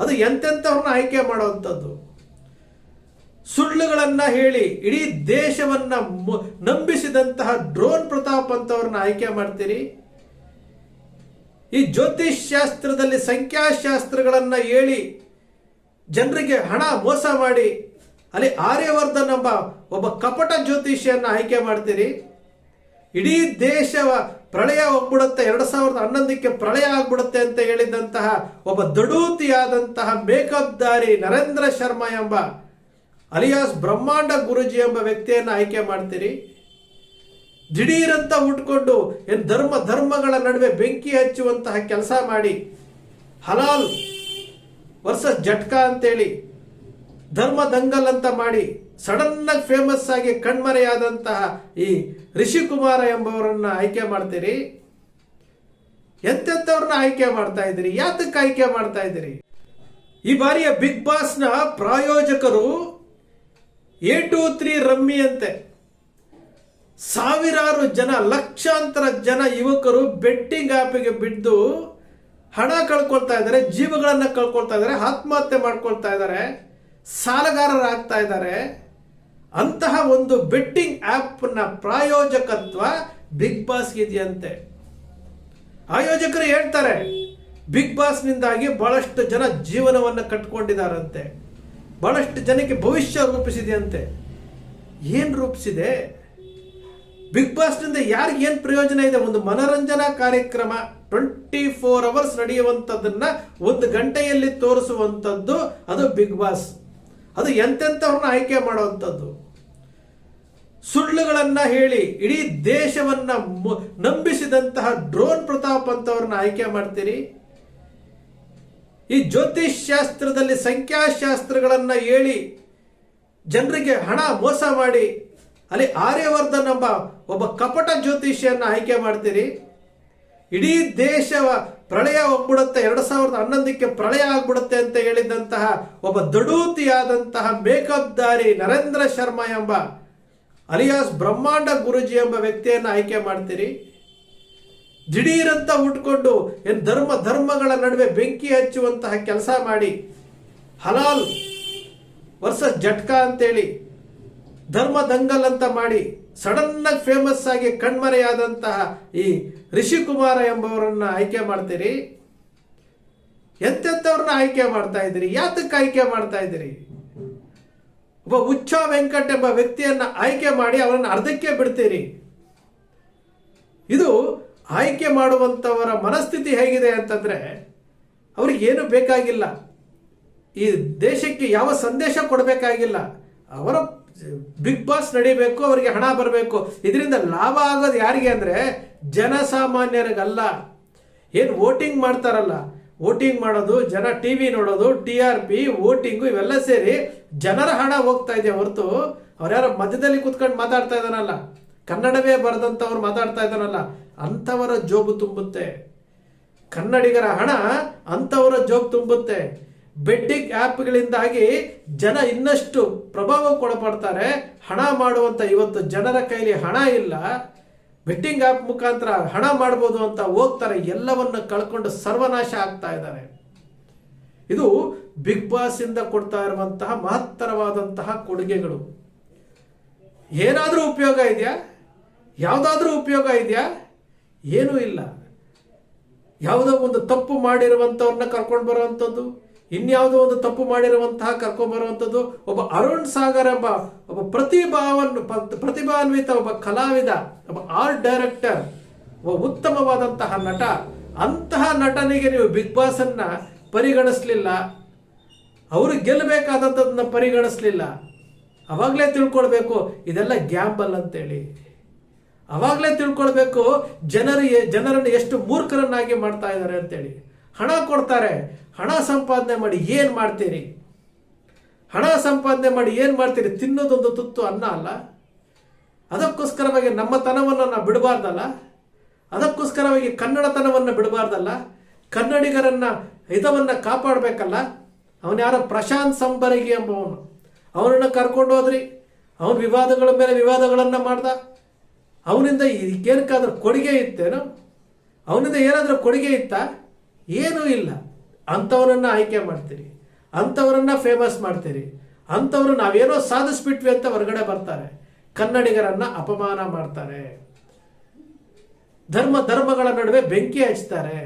ಅದು ಎಂತೆಂಥವ್ರನ್ನ ಆಯ್ಕೆ ಮಾಡುವಂಥದ್ದು? ಸುಳ್ಳುಗಳನ್ನ ಹೇಳಿ ಇಡೀ ದೇಶವನ್ನ ನಂಬಿಸಿದಂತಹ ಡ್ರೋನ್ ಪ್ರತಾಪ್ ಅಂತವ್ರನ್ನ ಆಯ್ಕೆ ಮಾಡ್ತೀರಿ? ಈ ಜ್ಯೋತಿಷ್ ಶಾಸ್ತ್ರದಲ್ಲಿ ಸಂಖ್ಯಾಶಾಸ್ತ್ರಗಳನ್ನ ಹೇಳಿ ಜನರಿಗೆ ಹಣ ಮೋಸ ಮಾಡಿ ಅಲ್ಲಿ ಆರ್ಯವರ್ಧನ್ ಎಂಬ ಒಬ್ಬ ಕಪಟ ಜ್ಯೋತಿಷಿಯನ್ನ ಆಯ್ಕೆ ಮಾಡ್ತೀರಿ? ಇಡೀ ದೇಶವ ಪ್ರಳಯ ಹೋಗ್ಬಿಡುತ್ತೆ. ಎರಡು ಸಾವಿರದ ಹನ್ನೊಂದಕ್ಕೆ ಪ್ರಳಯ ಆಗ್ಬಿಡುತ್ತೆ ಅಂತ ಹೇಳಿದಂತಹ ಒಬ್ಬ ದಡೂತಿಯಾದಂತಹ ಮೇಕಪ್ ದಾರಿ ನರೇಂದ್ರ ಶರ್ಮಾ ಎಂಬ ಅಲಿಯಾಸ್ ಬ್ರಹ್ಮಾಂಡ ಗುರುಜಿ ಎಂಬ ವ್ಯಕ್ತಿಯನ್ನು ಆಯ್ಕೆ ಮಾಡ್ತೀರಿ. ದಿಢೀರಂತ ಉಟ್ಕೊಂಡು ಏನು ಧರ್ಮ ಧರ್ಮಗಳ ನಡುವೆ ಬೆಂಕಿ ಹಚ್ಚುವಂತಹ ಕೆಲಸ ಮಾಡಿ. ಹಲಾಲ್ ವರ್ಸಸ್ ಜಟ್ಕಾ ಅಂತೇಳಿ ಧರ್ಮ ದಂಗಲ್ ಅಂತ ಮಾಡಿ ಸಡನ್ ಆಗಿ ಫೇಮಸ್ ಆಗಿ ಕಣ್ಮರೆಯಾದಂತಹ ಈ ರಿಷಿಕುಮಾರ ಎಂಬವರನ್ನ ಆಯ್ಕೆ ಮಾಡ್ತೀರಿ? ಎಂತೆಂಥವ್ರನ್ನ ಆಯ್ಕೆ ಮಾಡ್ತಾ ಇದ್ದೀರಿ? ಯಾತಕ್ಕೆ ಆಯ್ಕೆ ಮಾಡ್ತಾ ಇದ್ದೀರಿ? ಈ ಬಾರಿಯ ಬಿಗ್ ಬಾಸ್ನ ಪ್ರಾಯೋಜಕರು ಎ ಟು ತ್ರೀ ರಮ್ಮಿ ಅಂತೆ. ಸಾವಿರಾರು ಜನ, ಲಕ್ಷಾಂತರ ಜನ ಯುವಕರು ಬೆಟ್ಟಿಂಗ್ ಆ್ಯಪಿಗೆ ಬಿದ್ದು ಹಣ ಕಳ್ಕೊಳ್ತಾ ಇದ್ದಾರೆ, ಜೀವಗಳನ್ನು ಕಳ್ಕೊಳ್ತಾ ಇದ್ದಾರೆ, ಆತ್ಮಹತ್ಯೆ ಮಾಡ್ಕೊಳ್ತಾ ಇದ್ದಾರೆ. ಸಾಲಗಾರರಾಗ್ತಾ ಇದ್ದಾರೆ ಅಂತಹ ಒಂದು ಬೆಟ್ಟಿಂಗ್ ಆ್ಯಪ್ನ ಪ್ರಾಯೋಜಕತ್ವ ಬಿಗ್ ಬಾಸ್ಗೆ ಇದೆಯಂತೆ. ಆಯೋಜಕರು ಹೇಳ್ತಾರೆ ಬಿಗ್ ಬಾಸ್ನಿಂದಾಗಿ ಬಹಳಷ್ಟು ಜನ ಜೀವನವನ್ನು ಕಟ್ಕೊಂಡಿದ್ದಾರಂತೆ. ಬಹಳಷ್ಟು ಜನಕ್ಕೆ ಭವಿಷ್ಯ ರೂಪಿಸಿದೆಯಂತೆ. ಏನು ರೂಪಿಸಿದೆ? ಬಿಗ್ ಬಾಸ್ನಿಂದ ಯಾರಿಗೆ ಏನು ಪ್ರಯೋಜನ ಇದೆ? ಒಂದು ಮನರಂಜನಾ ಕಾರ್ಯಕ್ರಮ ಟ್ವೆಂಟಿ ಫೋರ್ ಅವರ್ಸ್ ನಡೆಯುವಂಥದ್ದನ್ನು ಒಂದು ಗಂಟೆಯಲ್ಲಿ ತೋರಿಸುವಂಥದ್ದು ಅದು ಬಿಗ್ ಬಾಸ್ ಅದು ಎಂತೆಂಥವ್ರನ್ನ ಆಯ್ಕೆ ಮಾಡುವಂಥದ್ದು? ಸುಳ್ಳುಗಳನ್ನ ಹೇಳಿ ಇಡೀ ದೇಶವನ್ನ ನಂಬಿಸಿದಂತಹ ಡ್ರೋನ್ ಪ್ರತಾಪ್ ಅಂತವ್ರನ್ನ ಆಯ್ಕೆ ಮಾಡ್ತೀರಿ? ಈ ಜ್ಯೋತಿಷ್ ಶಾಸ್ತ್ರದಲ್ಲಿ ಸಂಖ್ಯಾಶಾಸ್ತ್ರಗಳನ್ನ ಹೇಳಿ ಜನರಿಗೆ ಹಣ ಮೋಸ ಮಾಡಿ ಅಲ್ಲಿ ಆರ್ಯವರ್ಧನ್ ಎಂಬ ಒಬ್ಬ ಕಪಟ ಜ್ಯೋತಿಷಿಯನ್ನ ಆಯ್ಕೆ ಮಾಡ್ತೀರಿ? ಇಡೀ ದೇಶವ ಪ್ರಳಯ ಹೋಗ್ಬಿಡುತ್ತೆ ಎರಡು ಸಾವಿರದ ಹನ್ನೊಂದಕ್ಕೆ ಪ್ರಳಯ ಆಗ್ಬಿಡುತ್ತೆ ಅಂತ ಹೇಳಿದಂತಹ ಒಬ್ಬ ದಡೂತಿಯಾದಂತಹ ಮೇಕಪ್ ದಾರಿ ನರೇಂದ್ರ ಶರ್ಮಾ ಎಂಬ ಅಲಿಯಾಸ್ ಬ್ರಹ್ಮಾಂಡ ಗುರುಜಿ ಎಂಬ ವ್ಯಕ್ತಿಯನ್ನು ಆಯ್ಕೆ ಮಾಡ್ತೀರಿ. ದಿಢೀರಂತ ಹುಟ್ಕೊಂಡು ಏನು ಧರ್ಮ ಧರ್ಮಗಳ ನಡುವೆ ಬೆಂಕಿ ಹಚ್ಚುವಂತಹ ಕೆಲಸ ಮಾಡಿ ಹಲಾಲ್ ವರ್ಸಸ್ ಜಟ್ಕಾ ಅಂತೇಳಿ ಧರ್ಮ ದಂಗಲ್ ಅಂತ ಮಾಡಿ ಸಡನ್ ಆಗಿ ಫೇಮಸ್ ಆಗಿ ಕಣ್ಮರೆಯಾದಂತಹ ಈ ಋಷಿಕುಮಾರ ಎಂಬವರನ್ನ ಆಯ್ಕೆ ಮಾಡ್ತೀರಿ? ಎಂತೆಂಥವ್ರನ್ನ ಆಯ್ಕೆ ಮಾಡ್ತಾ ಇದ್ದೀರಿ? ಯಾತಕ್ಕೆ ಆಯ್ಕೆ ಮಾಡ್ತಾ ಇದ್ದೀರಿ? ಒಬ್ಬ ಹುಚ್ಚ ವೆಂಕಟ್ ಎಂಬ ವ್ಯಕ್ತಿಯನ್ನ ಆಯ್ಕೆ ಮಾಡಿ ಅವರನ್ನು ಅರ್ಧಕ್ಕೆ ಬಿಡ್ತೀರಿ. ಇದು ಆಯ್ಕೆ ಮಾಡುವಂಥವರ ಮನಸ್ಥಿತಿ ಹೇಗಿದೆ ಅಂತಂದ್ರೆ, ಅವ್ರಿಗೆ ಏನು ಬೇಕಾಗಿಲ್ಲ. ಈ ದೇಶಕ್ಕೆ ಯಾವ ಸಂದೇಶ ಕೊಡಬೇಕಾಗಿಲ್ಲ. ಅವರ ಬಿಗ್ ಬಾಸ್ ನಡಿಬೇಕು, ಅವರಿಗೆ ಹಣ ಬರಬೇಕು. ಇದರಿಂದ ಲಾಭ ಆಗೋದು ಯಾರಿಗೆ ಅಂದರೆ ಜನಸಾಮಾನ್ಯರಿಗಲ್ಲ. ಏನು ವೋಟಿಂಗ್ ಮಾಡ್ತಾರಲ್ಲ, ವೋಟಿಂಗ್ ಮಾಡೋದು, ಜನ ಟಿ ವಿ ನೋಡೋದು, ಟಿ ಆರ್ ಪಿ, ವೋಟಿಂಗು ಇವೆಲ್ಲ ಸೇರಿ ಜನರ ಹಣ ಹೋಗ್ತಾ ಇದೆ ಹೊರತು ಅವ್ರ್ಯಾರ ಮಧ್ಯದಲ್ಲಿ ಕೂತ್ಕೊಂಡು ಮಾತಾಡ್ತಾ ಇದ್ದಾನಲ್ಲ ಕನ್ನಡವೇ ಬರೆದಂಥವ್ರು ಮಾತಾಡ್ತಾ ಇದ್ದಾನಲ್ಲ ಅಂಥವರ ಜೋಬು ತುಂಬುತ್ತೆ. ಕನ್ನಡಿಗರ ಹಣ ಅಂಥವರ ಜೋಬ್ ತುಂಬುತ್ತೆ. ಬೆಟ್ಟಿಂಗ್ ಆ್ಯಪ್ಗಳಿಂದಾಗಿ ಜನ ಇನ್ನಷ್ಟು ಪ್ರಭಾವಕ್ಕೊಳಪಡ್ತಾರೆ ಹಣ ಮಾಡುವಂಥ ಇವತ್ತು ಜನರ ಕೈಲಿ ಹಣ ಇಲ್ಲ. ಬೆಟ್ಟಿಂಗ್ ಆ್ಯಪ್ ಮುಖಾಂತರ ಹಣ ಮಾಡ್ಬೋದು ಅಂತ ಹೋಗ್ತಾರೆ. ಎಲ್ಲವನ್ನ ಕಳ್ಕೊಂಡು ಸರ್ವನಾಶ ಆಗ್ತಾ ಇದ್ದಾರೆ. ಇದು ಬಿಗ್ ಬಾಸ್ ಇಂದ ಕೊಡ್ತಾ ಇರುವಂತಹ ಮಹತ್ತರವಾದಂತಹ ಕೊಡುಗೆಗಳು. ಏನಾದರೂ ಉಪಯೋಗ ಇದೆಯಾ? ಯಾವುದಾದ್ರೂ ಉಪಯೋಗ ಇದೆಯಾ? ಏನೂ ಇಲ್ಲ. ಯಾವುದೋ ಒಂದು ತಪ್ಪು ಮಾಡಿರುವಂಥವ್ರನ್ನ ಕರ್ಕೊಂಡು ಬರುವಂಥದ್ದು ಇನ್ಯಾವುದೋ ಒಂದು ತಪ್ಪು ಮಾಡಿರುವಂತಹ ಕರ್ಕೊಂಬರುವಂಥದ್ದು, ಒಬ್ಬ ಅರುಣ್ ಸಾಗರ್ ಎಂಬ ಒಬ್ಬ ಪ್ರತಿಭಾವನ್ನು ಪ್ರತಿಭಾನ್ವಿತ ಒಬ್ಬ ಕಲಾವಿದ, ಒಬ್ಬ ಆರ್ಟ್ ಡೈರೆಕ್ಟರ್ ಒಬ್ಬ ಉತ್ತಮವಾದಂತಹ ನಟ. ಅಂತಹ ನಟನಿಗೆ ನೀವು ಬಿಗ್ ಬಾಸ್ ಅನ್ನ ಪರಿಗಣಿಸ್ಲಿಲ್ಲ. ಅವರು ಗೆಲ್ಲಬೇಕಾದಂಥದ್ದನ್ನ ಪರಿಗಣಿಸ್ಲಿಲ್ಲ. ಅವಾಗಲೇ ತಿಳ್ಕೊಳ್ಬೇಕು, ಇದೆಲ್ಲ ಗ್ಯಾಂಬಲ್ ಅಂತೇಳಿ. ಅವಾಗಲೇ ತಿಳ್ಕೊಳ್ಬೇಕು, ಜನರಿಗೆ ಜನರನ್ನು ಎಷ್ಟು ಮೂರ್ಖರನ್ನಾಗಿ ಮಾಡ್ತಾ ಇದ್ದಾರೆ ಅಂತೇಳಿ. ಹಣ ಕೊಡ್ತಾರೆ ಹಣ ಸಂಪಾದನೆ ಮಾಡಿ ಏನು ಮಾಡ್ತೀರಿ? ಹಣ ಸಂಪಾದನೆ ಮಾಡಿ ಏನು ಮಾಡ್ತೀರಿ? ತಿನ್ನೋದೊಂದು ತುತ್ತು ಅನ್ನ ಅಲ್ಲ. ಅದಕ್ಕೋಸ್ಕರವಾಗಿ ನಮ್ಮ ತನವನ್ನು ನಾವು ಬಿಡಬಾರ್ದಲ್ಲ. ಅದಕ್ಕೋಸ್ಕರವಾಗಿ ಕನ್ನಡತನವನ್ನು ಬಿಡಬಾರ್ದಲ್ಲ. ಕನ್ನಡಿಗರನ್ನ ಹಿತವನ್ನು ಕಾಪಾಡಬೇಕಲ್ಲ. ಅವನು ಯಾರೋ? ಪ್ರಶಾಂತ್ ಸಂಬರಗಿ ಎಂಬವನು. ಅವನನ್ನು ಕರ್ಕೊಂಡು ಹೋದ್ರಿ. ಅವನ ವಿವಾದಗಳ ಮೇಲೆ ವಿವಾದಗಳನ್ನು ಮಾಡ್ದ. ಅವನಿಂದ ಏನಕ್ಕಾದ್ರೂ ಕೊಡುಗೆ ಇತ್ತೇನು? ಅವನಿಂದ ಏನಾದರೂ ಕೊಡುಗೆ ಇತ್ತಾ? ಏನೂ ಇಲ್ಲ. ಅಂಥವರನ್ನ ಆಯ್ಕೆ ಮಾಡ್ತೀರಿ, ಅಂಥವರನ್ನ ಫೇಮಸ್ ಮಾಡ್ತೀರಿ, ಅಂಥವ್ರು ನಾವೇನೋ ಸಾಧಿಸ್ಬಿಟ್ವಿ ಅಂತ ಹೊರಗಡೆ ಬರ್ತಾರೆ, ಕನ್ನಡಿಗರನ್ನ ಅಪಮಾನ ಮಾಡ್ತಾರೆ. ಧರ್ಮ, ಧರ್ಮಗಳ ನಡುವೆ ಬೆಂಕಿ ಹಚ್ತಾರೆ.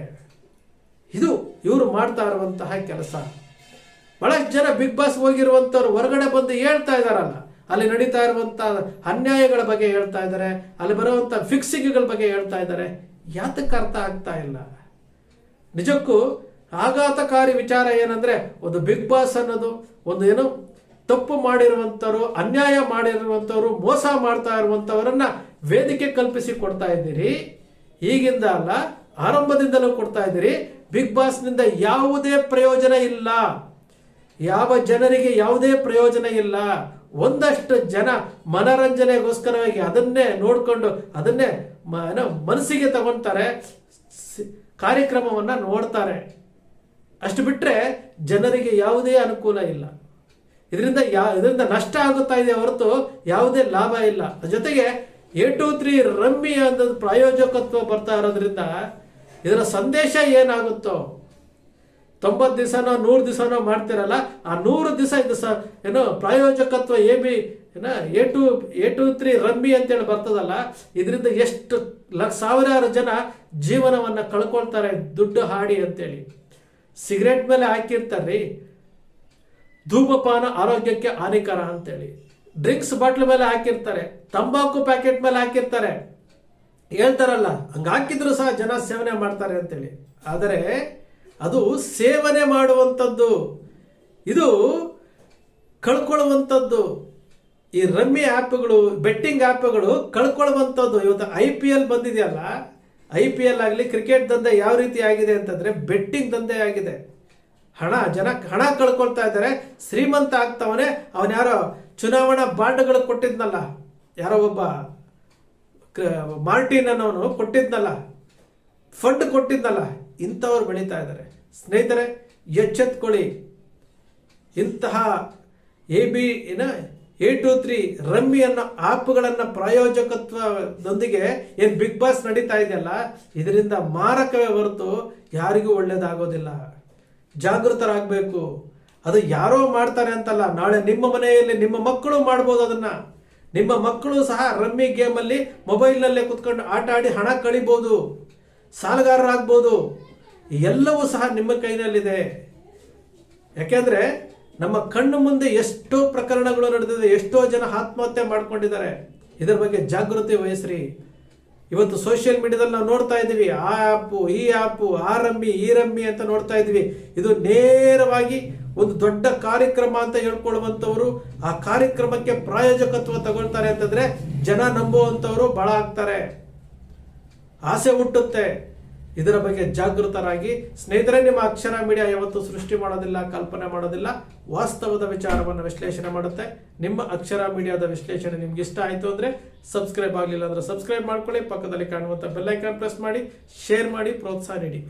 ಇದು ಇವರು ಮಾಡ್ತಾ ಇರುವಂತಹ ಕೆಲಸ. ಬಹಳಷ್ಟು ಜನ ಬಿಗ್ ಬಾಸ್ ಹೋಗಿರುವಂಥವ್ರು ಹೊರಗಡೆ ಬಂದು ಹೇಳ್ತಾ ಇದಾರಲ್ಲ ಅಲ್ಲಿ ನಡೀತಾ ಇರುವಂತ ಅನ್ಯಾಯಗಳ ಬಗ್ಗೆ ಹೇಳ್ತಾ ಇದ್ದಾರೆ, ಅಲ್ಲಿ ಬರುವಂಥ ಫಿಕ್ಸಿಂಗ್ಗಳ ಬಗ್ಗೆ ಹೇಳ್ತಾ ಇದ್ದಾರೆ. ಯಾತಕ್ಕೆ ಅರ್ಥ ಆಗ್ತಾ ಇಲ್ಲ? ನಿಜಕ್ಕೂ ಆಘಾತಕಾರಿ ವಿಚಾರ ಏನಂದ್ರೆ ಒಂದು ಬಿಗ್ ಬಾಸ್ ಅನ್ನೋದು ಒಂದು ಏನು ತಪ್ಪು ಮಾಡಿರುವಂಥವ್ರು ಅನ್ಯಾಯ ಮಾಡಿರುವಂಥವ್ರು ಮೋಸ ಮಾಡ್ತಾ ಇರುವಂಥವರನ್ನು ವೇದಿಕೆ ಕಲ್ಪಿಸಿ ಕೊಡ್ತಾ ಇದ್ದೀರಿ. ಈಗಿಂದ ಅಲ್ಲ, ಆರಂಭದಿಂದಲೂ ಕೊಡ್ತಾ ಇದ್ದೀರಿ. ಬಿಗ್ ಬಾಸ್ನಿಂದ ಯಾವುದೇ ಪ್ರಯೋಜನ ಇಲ್ಲ. ಯಾವ ಜನರಿಗೆ ಯಾವುದೇ ಪ್ರಯೋಜನ ಇಲ್ಲ. ಒಂದಷ್ಟು ಜನ ಮನರಂಜನೆಗೋಸ್ಕರವಾಗಿ ಅದನ್ನೇ ನೋಡಿಕೊಂಡು ಅದನ್ನೇ ಮನಸ್ಸಿಗೆ ತಗೊತಾರೆ ಕಾರ್ಯಕ್ರಮವನ್ನ ನೋಡ್ತಾರೆ. ಅಷ್ಟು ಬಿಟ್ಟರೆ ಜನರಿಗೆ ಯಾವುದೇ ಅನುಕೂಲ ಇಲ್ಲ. ಇದರಿಂದ ಯಾ, ಇದರಿಂದ ನಷ್ಟ ಆಗುತ್ತಾ ಇದೆ ಹೊರತು ಯಾವುದೇ ಲಾಭ ಇಲ್ಲ. ಜೊತೆಗೆ ಎ ಟು ತ್ರೀ ರಮ್ಮಿ ಅಂತ ಪ್ರಾಯೋಜಕತ್ವ ಬರ್ತಾ ಇರೋದ್ರಿಂದ ಇದರ ಸಂದೇಶ ಏನಾಗುತ್ತೋ, ತೊಂಬತ್ತು ದಿವಸನೋ ನೂರು ದಿವಸನೋ ಮಾಡ್ತಿರಲ್ಲ, ಆ ನೂರು ದಿವಸ ಇದು ಸ, ಏನೋ ಪ್ರಾಯೋಜಕತ್ವ ಎ ಬಿ ಏನ A two A two three rummy ಅಂತೇಳಿ ಬರ್ತದಲ್ಲ, ಇದರಿಂದ ಎಷ್ಟು ಲಕ್ಷ, ಸಾವಿರಾರು ಜನ ಜೀವನವನ್ನು ಕಳ್ಕೊಳ್ತಾರೆ ದುಡ್ಡು ಹಾಡಿ ಅಂತೇಳಿ. ಸಿಗರೇಟ್ ಮೇಲೆ ಹಾಕಿರ್ತಾರ್ರಿ ಧೂಮಪಾನ ಆರೋಗ್ಯಕ್ಕೆ ಹಾನಿಕರ ಅಂತೇಳಿ. ಡ್ರಿಂಕ್ಸ್ ಬಾಟ್ಲ್ ಮೇಲೆ ಹಾಕಿರ್ತಾರೆ. ತಂಬಾಕು ಪ್ಯಾಕೆಟ್ ಮೇಲೆ ಹಾಕಿರ್ತಾರೆ. ಹೇಳ್ತಾರಲ್ಲ ಹಂಗ ಹಾಕಿದ್ರು ಸಹ ಜನ ಸೇವನೆ ಮಾಡ್ತಾರೆ ಅಂತೇಳಿ. ಆದರೆ ಅದು ಸೇವನೆ ಮಾಡುವಂಥದ್ದು, ಇದು ಕಳ್ಕೊಳ್ಳುವಂಥದ್ದು. ಈ ರಮ್ಮಿ ಆ್ಯಪ್ಗಳು ಬೆಟ್ಟಿಂಗ್ ಆ್ಯಪ್ಗಳು ಕಳ್ಕೊಳ್ಳುವಂಥದ್ದು. ಇವತ್ತು ಐ ಪಿ ಎಲ್ ಬಂದಿದೆಯಲ್ಲ ಐ ಪಿ ಎಲ್ ಆಗಲಿ ಕ್ರಿಕೆಟ್ ದಂಧೆ ಯಾವ ರೀತಿ ಆಗಿದೆ ಅಂತಂದ್ರೆ ಬೆಟ್ಟಿಂಗ್ ದಂಧೆ ಆಗಿದೆ. ಹಣ, ಜನ ಹಣ ಕಳ್ಕೊಳ್ತಾ ಇದ್ದಾರೆ. ಶ್ರೀಮಂತ ಆಗ್ತಾವನೆ, ಅವನ ಯಾರೋ ಚುನಾವಣಾ ಬಾಂಡ್ಗಳು ಕೊಟ್ಟಿದ್ನಲ್ಲ, ಯಾರೋ ಒಬ್ಬ ಮಾರ್ಟಿನ್ ಅನ್ನೋನು ಕೊಟ್ಟಿದ್ನಲ್ಲ ಫಂಡ್ ಕೊಟ್ಟಿದ್ನಲ್ಲ, ಇಂಥವ್ರು ಬೆಳೀತಾ ಇದ್ದಾರೆ. ಸ್ನೇಹಿತರೆ, ಎಚ್ಚೆತ್ಕೊಳ್ಳಿ. ಇಂತಹ ಎ ಬಿ ಏನ ಎ ಟು ತ್ರೀ ರಮ್ಮಿ ಅನ್ನೋ ಆ್ಯಪ್ಗಳನ್ನು ಪ್ರಾಯೋಜಕತ್ವದೊಂದಿಗೆ ಏನು ಬಿಗ್ ಬಾಸ್ ನಡೀತಾ ಇದೆಯಲ್ಲ, ಇದರಿಂದ ಮಾರಕವೇ ಹೊರತು ಯಾರಿಗೂ ಒಳ್ಳೇದಾಗೋದಿಲ್ಲ. ಜಾಗೃತರಾಗಬೇಕು. ಅದು ಯಾರೋ ಮಾಡ್ತಾರೆ ಅಂತಲ್ಲ, ನಾಳೆ ನಿಮ್ಮ ಮನೆಯಲ್ಲಿ ನಿಮ್ಮ ಮಕ್ಕಳು ಮಾಡ್ಬೋದು ಅದನ್ನ. ನಿಮ್ಮ ಮಕ್ಕಳು ಸಹ ರಮ್ಮಿ ಗೇಮಲ್ಲಿ ಮೊಬೈಲ್ನಲ್ಲೇ ಕುತ್ಕೊಂಡು ಆಟ ಆಡಿ ಹಣ ಕಳಿಬೋದು, ಸಾಲಗಾರರಾಗ್ಬೋದು. ಎಲ್ಲವೂ ಸಹ ನಿಮ್ಮ ಕೈನಲ್ಲಿದೆ. ಯಾಕೆಂದ್ರೆ ನಮ್ಮ ಕಣ್ಣು ಮುಂದೆ ಎಷ್ಟೋ ಪ್ರಕರಣಗಳು ನಡೆದಿದೆ, ಎಷ್ಟೋ ಜನ ಆತ್ಮಹತ್ಯೆ ಮಾಡ್ಕೊಂಡಿದ್ದಾರೆ. ಇದರ ಬಗ್ಗೆ ಜಾಗೃತಿ ವಹಿಸ್ರಿ. ಇವತ್ತು ಸೋಷಿಯಲ್ ಮೀಡಿಯಾದಲ್ಲಿ ನಾವು ನೋಡ್ತಾ ಇದ್ದೀವಿ, ಆ ಆ್ಯಪು ಈ ಆ್ಯಪು ಆ ರಮ್ಮಿ ಈ ರಮ್ಮಿ ಅಂತ ನೋಡ್ತಾ ಇದ್ದೀವಿ. ಇದು ನೇರವಾಗಿ ಒಂದು ದೊಡ್ಡ ಕಾರ್ಯಕ್ರಮ ಅಂತ ಹೇಳ್ಕೊಳ್ಳುವಂಥವ್ರು ಆ ಕಾರ್ಯಕ್ರಮಕ್ಕೆ ಪ್ರಾಯೋಜಕತ್ವ ತಗೊಳ್ತಾರೆ ಅಂತಂದ್ರೆ ಜನ ನಂಬುವಂಥವ್ರು ಬಹಳ ಆಗ್ತಾರೆ. ಆಸೆ ಹುಟ್ಟುತ್ತೆ. ಇದರ ಬಗ್ಗೆ ಜಾಗೃತರಾಗಿ ಸ್ನೇಹಿತರೆ, ನಿಮ್ಮ ಅಕ್ಷರ ಮೀಡಿಯಾ ಯಾವತ್ತೂ ಸೃಷ್ಟಿ ಮಾಡೋದಿಲ್ಲ, ಕಲ್ಪನೆ ಮಾಡೋದಿಲ್ಲ. ವಾಸ್ತವದ ವಿಚಾರವನ್ನು ವಿಶ್ಲೇಷಣೆ ಮಾಡುತ್ತೆ. ನಿಮ್ಮ ಅಕ್ಷರ ಮೀಡಿಯಾದ ವಿಶ್ಲೇಷಣೆ ನಿಮ್ಗೆ ಇಷ್ಟ ಆಯಿತು ಅಂದರೆ ಸಬ್ಸ್ಕ್ರೈಬ್ ಆಗಲಿಲ್ಲ ಅಂದರೆ ಸಬ್ಸ್ಕ್ರೈಬ್ ಮಾಡ್ಕೊಳ್ಳಿ. ಪಕ್ಕದಲ್ಲಿ ಕಾಣುವಂಥ ಬೆಲ್ಲೈಕಾನ್ ಪ್ರೆಸ್ ಮಾಡಿ, ಶೇರ್ ಮಾಡಿ, ಪ್ರೋತ್ಸಾಹ ನೀಡಿ.